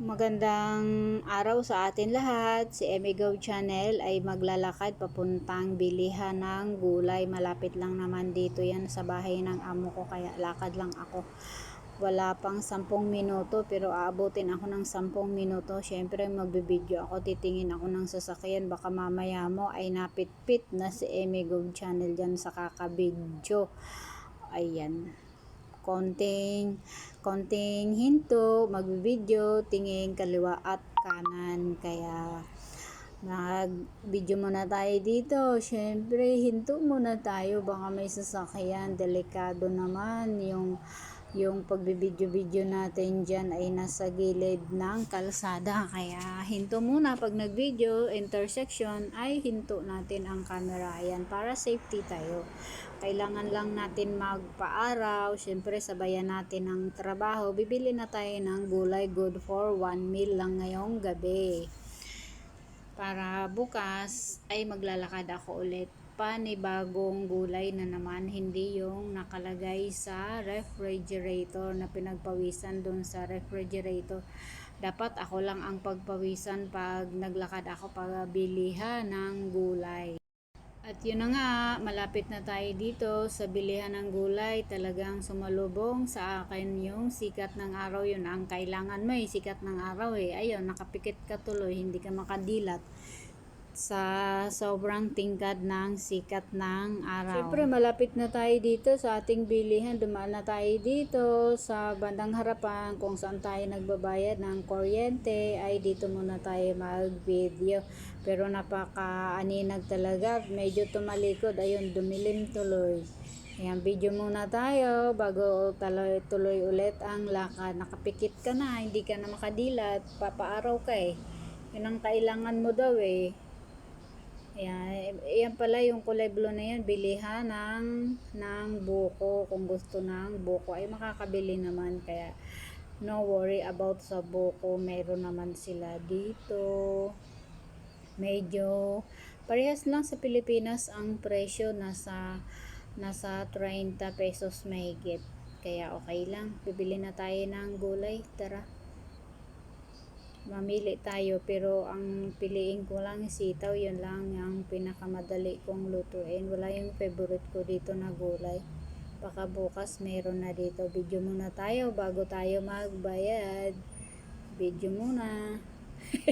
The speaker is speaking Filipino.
Magandang araw sa atin lahat. Si Emigo Channel ay maglalakad papuntang bilihan ng gulay. Malapit lang naman dito yan sa bahay ng amo ko kaya lakad lang ako. Wala pang 10 minuto pero aabutin ako ng 10 minuto. Siyempre magbibideo ako, titingin ako ng sasakyan. Baka mamaya mo ay napitpit na si Emigo Channel dyan sa kakabidyo. Ayan konting konting hinto, magbibideo, tingin kaliwa at kanan. Kaya mag-video muna tayo dito. Siyempre, hinto muna tayo. Baka may sasakyan. Delikado naman yung yung pagbibideo-video natin dyan ay nasa gilid ng kalsada. Kaya hinto muna pag nag-video, intersection, ay hinto natin ang camera. Ayan, para safety tayo. Kailangan lang natin magpaaraw. Siyempre, sabayan natin ang trabaho. Bibili na tayo ng gulay good for one meal lang ngayong gabi. Para bukas ay maglalakad ako ulit panibagong gulay na naman, hindi yung nakalagay sa refrigerator na pinagpawisan doon sa refrigerator. Dapat ako lang ang pagpawisan pag naglakad ako pabilihan ng gulay. At yun na nga, malapit na tayo dito sa bilihan ng gulay. Talagang sumalubong sa akin yung sikat ng araw. Yun ang kailangan mo eh, sikat ng araw eh. Ayun, nakapikit ka tuloy, hindi ka makadilat sa sobrang tingkad ng sikat ng araw. Siyempre, malapit na tayo dito sa ating bilihan. Dumaan na tayo dito sa bandang harapan kung saan tayo nagbabayad ng kuryente. Ay, dito muna tayo mag-video. Pero napaka-aninag talaga. Medyo tumalikod. Ayun, dumilim tuloy. Ayan, video muna tayo bago tuloy-tuloy ulit ang lakad. Nakapikit ka na, hindi ka na makadilat. Papaaraw ka eh. Yun ang kailangan mo daw eh. Ayan, ayan pala yung kulay blue na yan, bilihan ng, ng buko. Kung gusto ng buko ay makakabili naman. Kaya no worry about sa buko. Meron naman sila dito. Medyo parehas lang sa Pilipinas ang presyo nasa nasa 30 pesos mahigit. Kaya okay lang. Bibili na tayo ng gulay. Tara mamili tayo pero ang piliin ko lang sitaw yun lang ang pinakamadali kong lutuin. Wala yung favorite ko dito na gulay. Baka bukas meron na dito. Video muna tayo bago tayo magbayad. Video muna